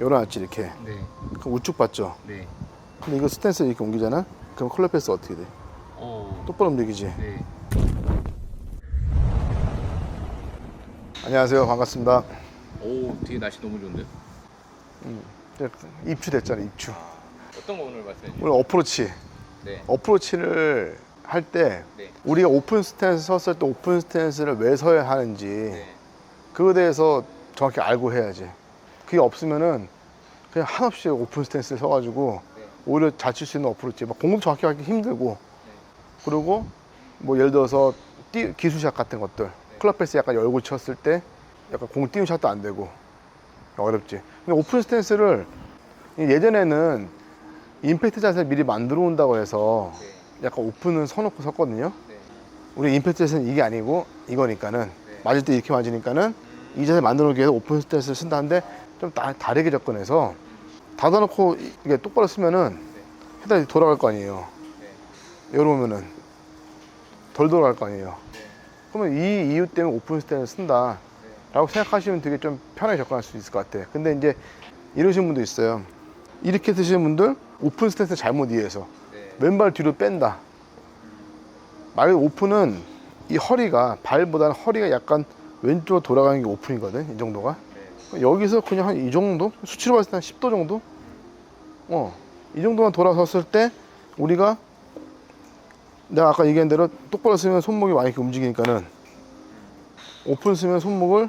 열어놨지 이렇게 네. 그럼 우측 봤죠 네. 근데 이거 스탠스 이렇게 옮기잖아 그럼 클럽 패스 어떻게 돼 어. 똑바로 움직이지 네. 안녕하세요 반갑습니다 오, 되게 날씨 너무 좋은데요? 입추 됐잖아 입추 어떤 거 오늘 말씀해 주세요? 오늘 어프로치 네. 어프로치를 할 때 네. 우리가 오픈 스탠스 섰을 때 오픈 스탠스를 왜 서야 하는지 네. 그거에 대해서 정확히 알고 해야지 그게 없으면은 그냥 한없이 오픈 스탠스를 서가지고 네. 오히려 잘 칠 수 있는 어프로치 막 공도 정확히 하기 힘들고. 그리고 뭐 예를 들어서 띠, 기술샷 같은 것들. 클럽 패스 약간 열고 쳤을 때 약간 공 띄운 샷도 안 되고. 어렵지. 근데 오픈 스탠스를 예전에는 임팩트 자세를 미리 만들어 온다고 해서 네. 약간 오픈은 서놓고 섰거든요. 네. 우리 임팩트 자세는 이게 아니고 이거니까는 네. 맞을 때 이렇게 맞으니까는 이 자세 만들어 오기 위해서 오픈 스탠스를 쓴다는데 좀 다, 다르게 접근해서 닫아놓고 이게 똑바로 쓰면은 해다 돌아갈 거 아니에요 네. 열어오면은 덜 돌아갈 거 아니에요 네. 그러면 이 이유 때문에 오픈 스탠을 쓴다 라고 생각하시면 되게 좀 편하게 접근할 수 있을 것 같아요 근데 이제 이러시는 분도 있어요 이렇게 드시는 분들 오픈 스탠스 잘못 이해해서 네. 왼발 뒤로 뺀다 말 오픈은 이 허리가 발보다는 허리가 약간 왼쪽으로 돌아가는 게 오픈이거든 이 정도가 네. 여기서 그냥 한 이 정도 수치로 봤을 때 한 10도 정도 어 이 정도만 돌아섰을 때 우리가 내가 아까 얘기한 대로 똑바로 쓰면 손목이 많이 움직이니까는 오픈 쓰면 손목을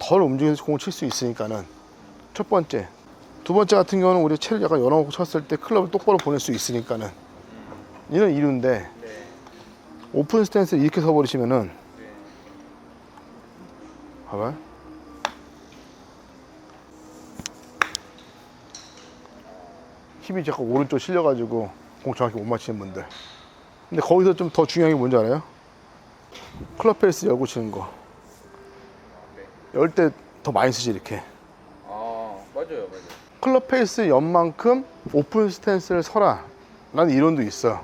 덜 움직여서 공을 칠 수 있으니까는 첫 번째 두 번째 같은 경우는 우리 채를 약간 열어놓고 쳤을 때 클럽을 똑바로 보낼 수 있으니까는 이런 이유인데 네. 오픈 스탠스를 이렇게 서버리시면은 네. 봐봐 힘이 자꾸 오른쪽 실려가지고 공 정확히 못 맞히는 분들 근데 거기서 좀 더 중요한 게 뭔지 알아요? 클럽 페이스 열고 치는 거 네. 열때 더 많이 쓰지 이렇게 아, 맞아요. 맞아요. 클럽 페이스 연만큼 오픈 스탠스를 서라 라는 이론도 있어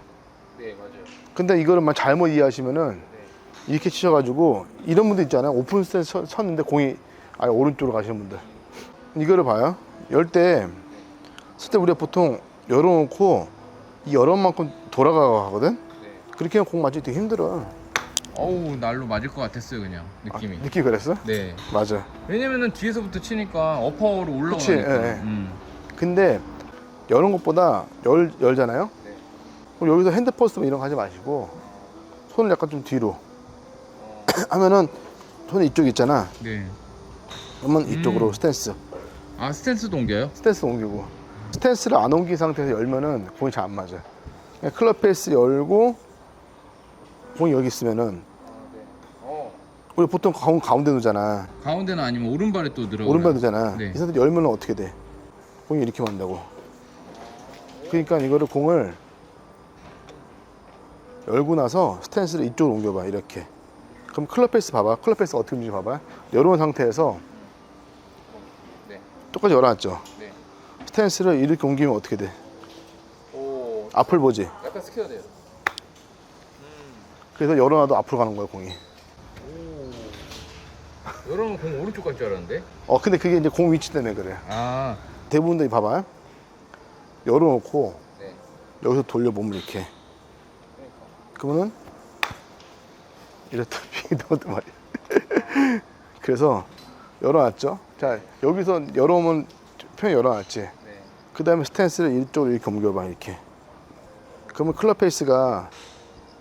네, 맞아요. 근데 이거를 잘못 이해하시면은 네. 이렇게 치셔가지고 이런 분들 있잖아요 오픈 스탠스 쳐- 쳤는데 공이 아예 오른쪽으로 가시는 분들 이거를 봐요 열 때 쓸때 우리가 보통 열어놓고 이 열어만큼 돌아가고 하거든 네. 그렇게 하면 공 맞기 되게 힘들어 어우, 날로 맞을 것 같았어요, 그냥. 느낌이. 아, 느낌 그랬어? 네. 맞아 왜냐면은 뒤에서부터 치니까 어퍼로 올라가니까. 그치, 예, 예. 음. 근데 여는 것보다 열, 열잖아요 네. 그럼 여기서 핸드 퍼스트 뭐 이런 거 하지 마시고 손을 약간 좀 뒤로 어, 하면은 손이 이쪽 있잖아 네. 그러면 이쪽으로 음. 스탠스 아, 스탠스도 옮겨요? 스탠스 옮기고 스탠스를 안 옮긴 상태에서 열면은 공이 잘 안 맞아 그냥 클럽 페이스 열고 공이 여기 있으면은. 우리 보통 공 가운데 놓잖아 가운데는 아니면 오른발에 또 들어가. 오른발 놓잖아 네. 이 상태 열면 어떻게 돼 공이 이렇게 만다고 그러니까 이거를 공을 열고 나서 스탠스를 이쪽으로 옮겨봐 이렇게 그럼 클럽 페이스 봐봐 클럽 페이스 어떻게 움직이지 봐봐 열어놓은 상태에서 네. 똑같이 열어놨죠 네. 스탠스를 이렇게 옮기면 어떻게 돼 오. 앞을 보지 약간 스퀘어 돼요. 그래서 열어놔도 앞으로 가는 거야 공이 오. 여러분 공 오른쪽 갈 줄 알았는데. 어 근데 그게 이제 공 위치 때문에 그래 아. 대부분들이 봐봐요 열어놓고 네. 여기서 돌려 몸을 이렇게 그러니까. 그러면은 이렇다 빙동도 말이야 그래서 열어놨죠 자 여기서 열어오면 표현 열어놨지 네. 그 다음에 스탠스를 이쪽으로 이렇게 옮겨봐 이렇게. 그러면 클럽 페이스가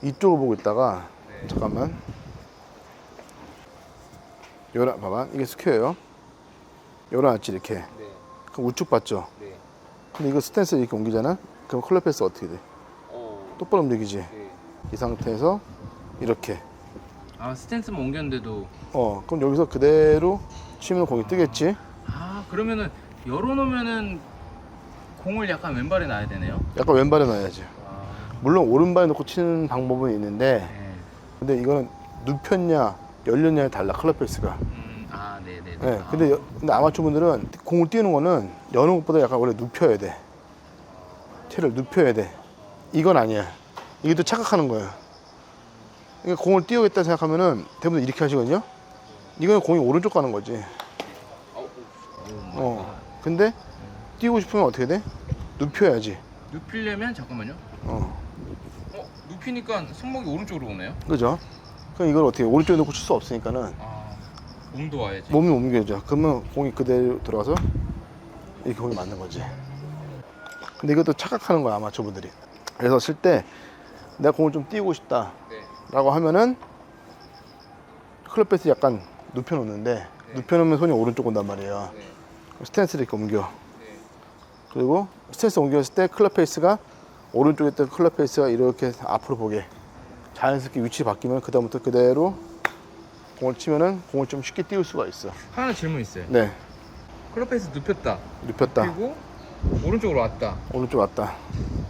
이쪽을 보고 있다가 네. 잠깐만. 열어 봐봐. 이게 스퀘어예요. 열어놨지 이렇게. 네. 그럼 우측 봤죠? 네. 근데 이거 스탠스 이렇게 옮기잖아? 그럼 클럽 페이스 어떻게 돼? 오. 똑바로 움직이지? 네. 이 상태에서 이렇게. 아 스탠스만 옮겼는데도. 어 그럼 여기서 그대로 치면 공이 뜨겠지? 아 그러면은 열어놓으면은 공을 약간 왼발에 놔야 되네요. 약간 왼발에 놔야지 아, 물론 오른발에 놓고 치는 방법은 있는데 네. 근데 이거는 눕혔냐 열렸냐에 달라 클럽 페이스가 음, 아 네 네. 네, 근데, 여- 근데 아마추어 분들은 공을 띄우는 거는 여는 것보다 약간 원래 눕혀야 돼 채를 눕혀야 돼 이건 아니야 이게 또 착각하는 거야 그러니까 공을 띄우겠다 생각하면은 대부분 이렇게 하시거든요 이거는 공이 오른쪽 가는 거지 어 근데 뛰고 싶으면 어떻게 돼? 눕혀야지. 눕히려면 잠깐만요. 어, 어, 눕히니까 손목이 오른쪽으로 오네요. 그죠? 그럼 이걸 어떻게 오른쪽에 놓고 칠 수 없으니까는 아, 몸도 와야지. 몸이 옮겨져. 그러면 공이 그대로 들어가서 이렇게 공이 맞는 거지. 근데 이것도 착각하는 거야 아마추어분들이. 그래서 칠 때 내가 공을 좀 띄우고 싶다라고 네. 하면은 클럽 페이스 약간 눕혀놓는데 눕혀놓으면 손이 오른쪽 온단 말이에요. 네. 스탠스를 이렇게 옮겨. 네. 그리고 스탠스 옮겼을 때 클럽 페이스가 오른쪽에 있던 클럽 페이스가 이렇게 앞으로 보게 자연스럽게 위치 바뀌면 그 다음부터 그대로 공을 치면은 공을 좀 쉽게 띄울 수가 있어. 하나 질문 있어요. 네, 클럽 페이스 눕혔다. 눕혔다. 그리고 오른쪽으로 왔다. 오른쪽 왔다.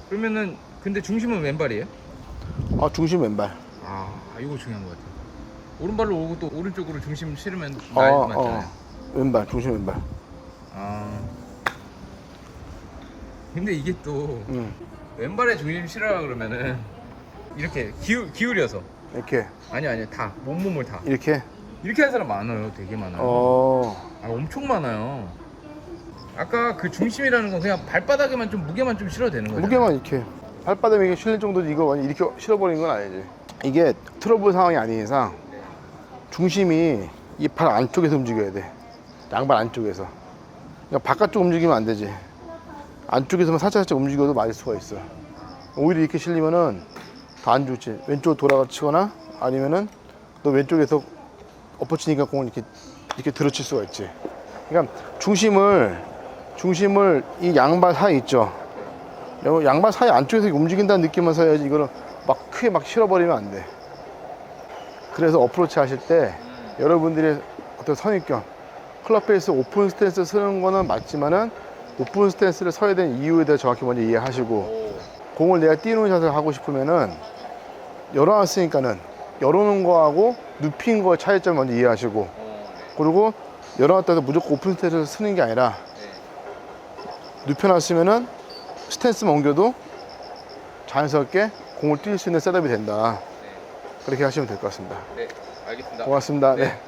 그러면은 근데 중심은 왼발이에요? 아 중심 왼발. 아, 이거 중요한 것 같아요. 오른발로 오고 또 오른쪽으로 중심 실으면 어, 말 어, 맞잖아요. 왼발 중심 왼발. 아. 근데 이게 또 음, 왼발에 중심 실으라 그러면은 이렇게 기우, 기울여서. 이렇게. 아니 아니 다. 몸몸을 다. 이렇게. 이렇게 하는 사람 많아요. 되게 많아요. 어, 아 엄청 많아요. 아까 그 중심이라는 건 그냥 발바닥에만 좀 무게만 좀 실어도 되는 거죠 무게만 이렇게. 발바닥에 이게 실릴 정도지 이거 완전 이렇게 실어버리는 건 아니지. 이게 트러블 상황이 아닌 이상 중심이 이 팔 안쪽에서 움직여야 돼. 양발 안쪽에서. 그러니까 바깥쪽 움직이면 안 되지. 안쪽에서만 살짝 살짝 움직여도 맞을 수가 있어. 오히려 이렇게 실리면은 더안 좋지. 왼쪽으로 돌아가 치거나 아니면은 너 왼쪽에서 엎어치니까 공을 이렇게 이렇게 들어칠 수가 있지. 그러니까 중심을 중심을 이 양발 사이 있죠. 요 양발 사이 안쪽에서 움직인다는 느낌만 서야지 이거는 막 크게 막 실어버리면 안 돼. 그래서 어프로치 하실 때 여러분들의 어떤 선입견 클럽 페이스 오픈 스탠스 쓰는 거는 맞지만은 오픈 스탠스를 서야 되는 이유에 대해 정확히 먼저 이해하시고 오. 공을 내가 띄우는 샷을 하고 싶으면은 열어놨으니까는 열어놓은 거하고 눕힌 거의 차이점을 먼저 이해하시고. 그리고 열어놨다 해서 무조건 오픈 스탠스를 쓰는 게 아니라 네. 눕혀놨으면은 스탠스만 옮겨도 자연스럽게 공을 뛸 수 있는 셋업이 된다. 네. 그렇게 하시면 될 것 같습니다. 네 알겠습니다 고맙습니다. 네. 네.